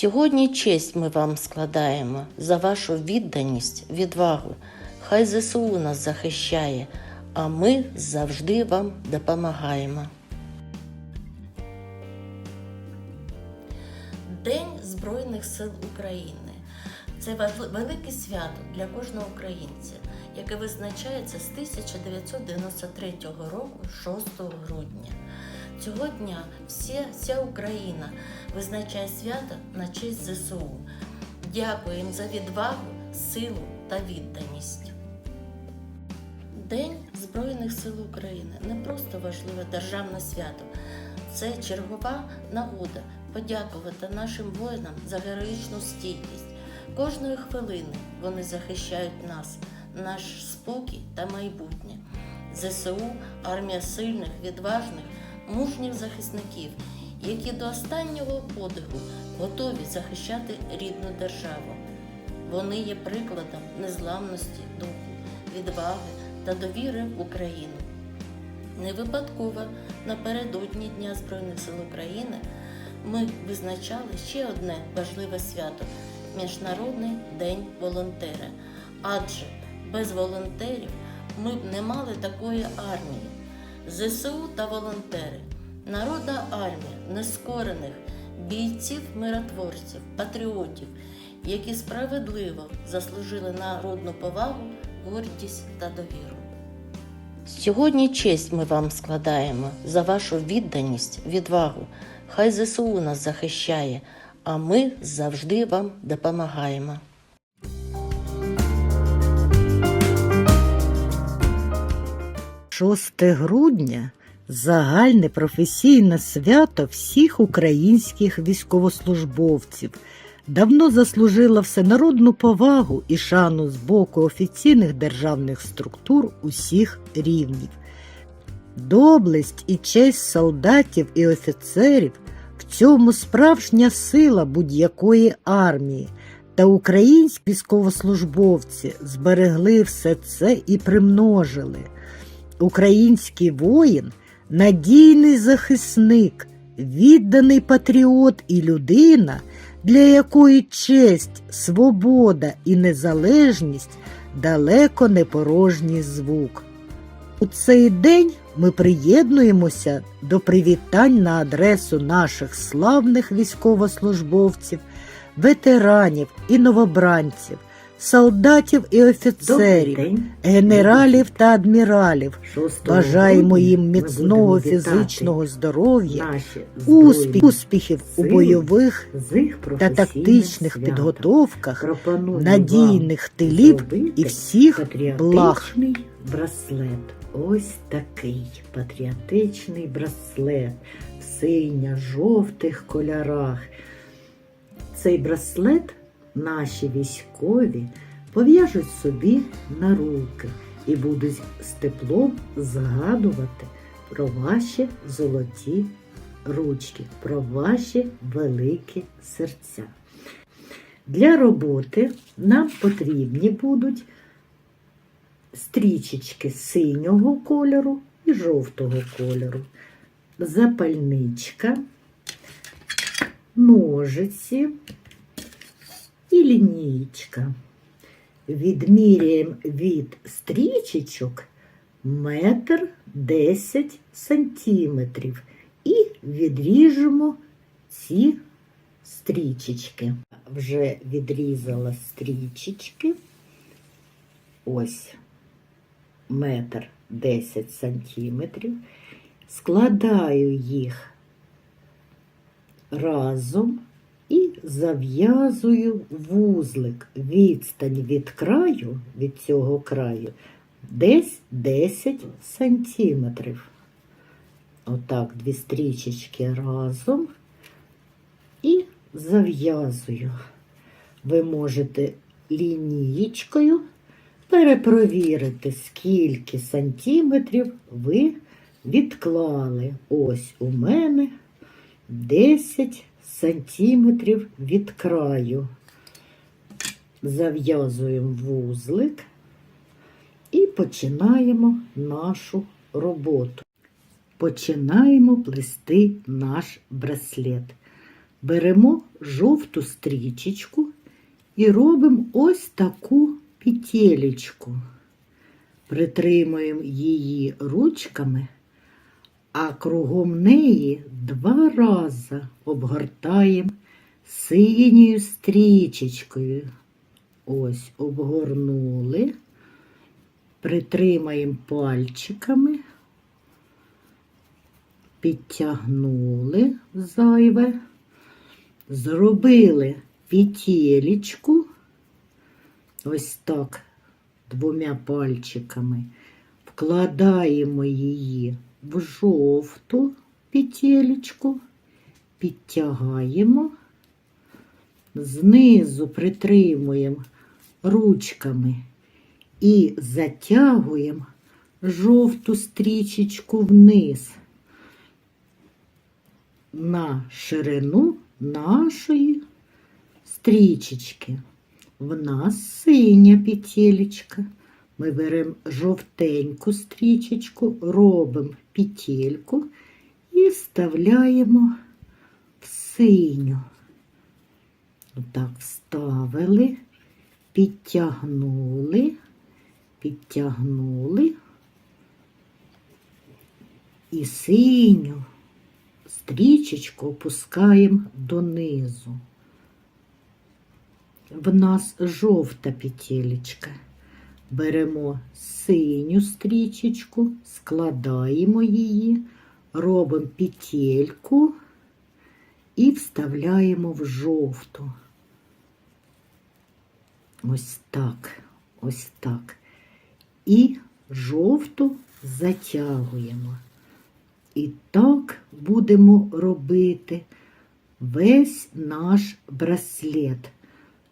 Сьогодні честь ми вам складаємо за вашу відданість, відвагу. Хай ЗСУ нас захищає, а ми завжди вам допомагаємо. День Збройних сил України це велике свято для кожного українця, яке визначається з 1993 року, 6 грудня. Цього дня вся, вся Україна визначає свято на честь ЗСУ. Дякую за відвагу, силу та відданість. День Збройних сил України не просто важливе державне свято, це чергова нагода подякувати нашим воїнам за героїчну стійкість. Кожної хвилини вони захищають нас, наш спокій та майбутнє. ЗСУ армія сильних, відважних, мужніх захисників, які до останнього подиху готові захищати рідну державу. Вони є прикладом незламності духу, відваги та довіри в Україну. Не випадково напередодні Дня Збройних сил України ми визначали ще одне важливе свято Міжнародний день волонтера. Адже без волонтерів ми б не мали такої армії. ЗСУ та волонтери, народна армія нескорених бійців-миротворців, патріотів, які справедливо заслужили народну повагу, гордість та довіру. Сьогодні честь ми вам складаємо за вашу відданість, відвагу. Хай ЗСУ нас захищає, а ми завжди вам допомагаємо. – 6 грудня загальне професійне свято всіх українських військовослужбовців. Давно заслужила всенародну повагу і шану з боку офіційних державних структур усіх рівнів. Доблесть і честь солдатів і офіцерів в цьому справжня сила будь-якої армії. Та українські військовослужбовці зберегли все це і примножили. Український воїн надійний захисник, відданий патріот і людина, для якої честь, свобода і незалежність далеко не порожній звук. У цей день ми приєднуємося до привітань на адресу наших славних військовослужбовців, ветеранів і новобранців, солдатів і офіцерів, генералів та адміралів. Бажаємо їм міцного фізичного здоров'я, успіх, успіхів у бойових та тактичних підготовках, надійних тилів і всіх благ. браслет. Ось такий патріотичний браслет в синьо-жовтих кольорах. Цей браслет наші військові пов'яжуть собі на руки і будуть з теплом згадувати про ваші золоті ручки, про ваші великі серця. Для роботи нам потрібні будуть стрічечки синього кольору і жовтого кольору, запальничка, ножиці і лінійка. Відміряємо від стрічечок метр 10 сантиметрів і відріжемо ці стрічечки. Вже відрізала стрічечки. Ось метр 10 сантиметрів. Складаю їх разом і зав'язую вузлик. Відстань від краю, від цього краю, десь 10 сантиметрів. Отак, дві стрічечки разом і зав'язую. Ви можете лінієчкою перепровірити, скільки сантиметрів ви відклали. Ось у мене 10 сантиметрів від краю. Зав'язуємо вузлик і починаємо нашу роботу. Починаємо плести наш браслет. беремо жовту стрічечку і робимо ось таку петелечку. Притримуємо її ручками, а кругом неї два рази обгортаємо синьою стрічечкою. Ось обгорнули, притримаємо пальчиками, підтягнули зайве, зробили петелечку, ось так, двома пальчиками, вкладаємо її в жовту петелечку, підтягаємо, знизу притримуємо ручками і затягуємо жовту стрічечку вниз на ширину нашої стрічечки. В нас синя петелечка. Ми беремо жовтеньку стрічечку, робимо петельку і вставляємо в синю. Отак вставили, підтягнули, підтягнули і синю стрічечку опускаємо донизу. В нас жовта петелечка. Беремо синю стрічечку, складаємо її, робимо петельку і вставляємо в жовту. Ось так, ось так. І жовту затягуємо. І так будемо робити весь наш браслет.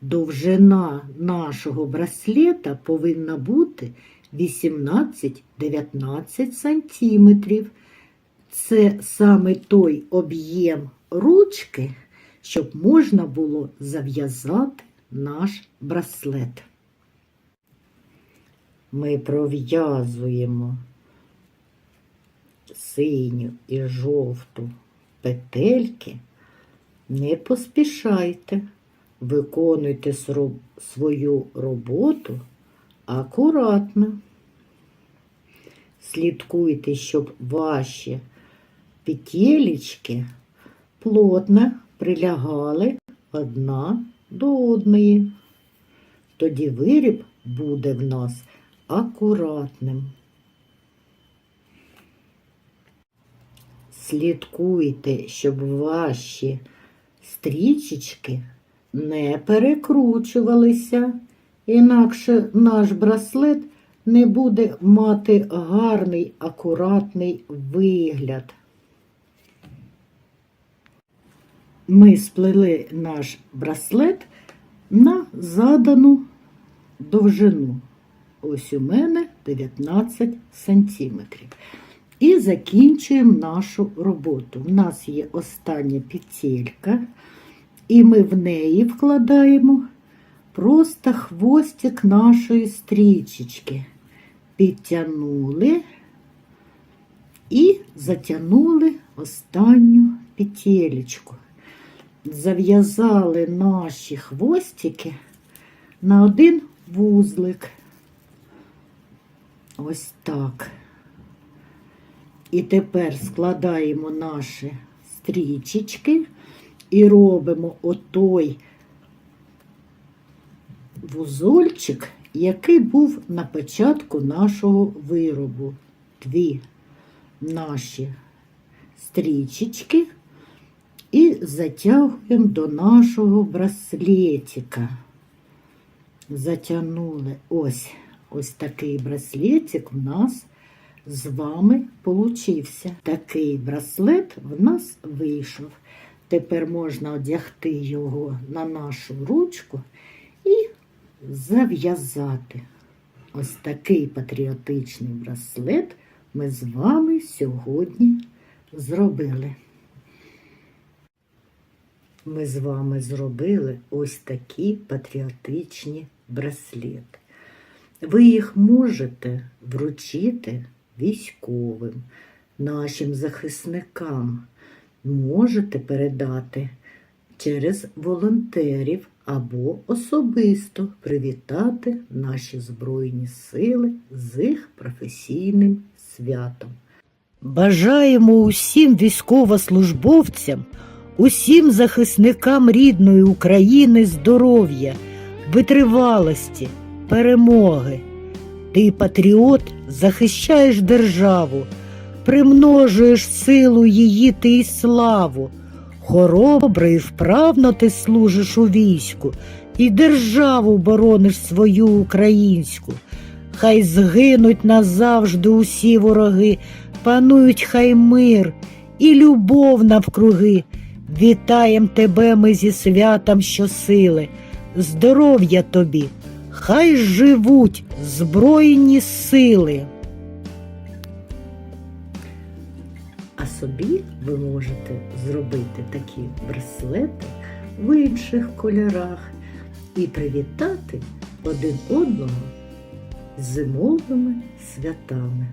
Довжина нашого браслета повинна бути 18-19 сантиметрів. Це саме той об'єм ручки, щоб можна було зав'язати наш браслет. Ми пров'язуємо синю і жовту петельки. Не поспішайте, виконуйте свою роботу акуратно. Слідкуйте, щоб ваші петелечки плотно прилягали одна до одної. Тоді виріб буде в нас акуратним. Слідкуйте, щоб ваші стрічечки не перекручувалися, інакше наш браслет не буде мати гарний, акуратний вигляд. Ми сплели наш браслет на задану довжину. Ось у мене 19 сантиметрів. І закінчуємо нашу роботу. У нас є остання петелька, і ми в неї вкладаємо просто хвостик нашої стрічечки. Підтягнули і затягнули останню петелечку. Зав'язали наші хвостики на один вузлик. Ось так. І тепер складаємо наші стрічечки і робимо отой вузольчик, який був на початку нашого виробу. Дві наші стрічечки і затягуємо до нашого браслетика. Затягнули ось ось такий браслетик в нас з вами получився. Такий браслет в нас вийшов. Тепер можна одягти його на нашу ручку і зав'язати. Ось такий патріотичний браслет ми з вами сьогодні зробили. Ми з вами зробили ось такі патріотичні браслети. Ви їх можете вручити військовим, нашим захисникам. Можете передати через волонтерів або особисто привітати наші Збройні сили з їх професійним святом. Бажаємо усім військовослужбовцям, усім захисникам рідної України здоров'я, витривалості, перемоги. Ти, патріот, захищаєш державу, примножуєш силу її ти й славу. Хоробре і вправно ти служиш у війську, і державу борониш свою українську. Хай згинуть назавжди усі вороги, панують хай мир і любов навкруги. Вітаєм тебе ми зі святом щосили, здоров'я тобі, хай живуть збройні сили. Собі ви можете зробити такі браслети в інших кольорах і привітати один одного з зимовими святами.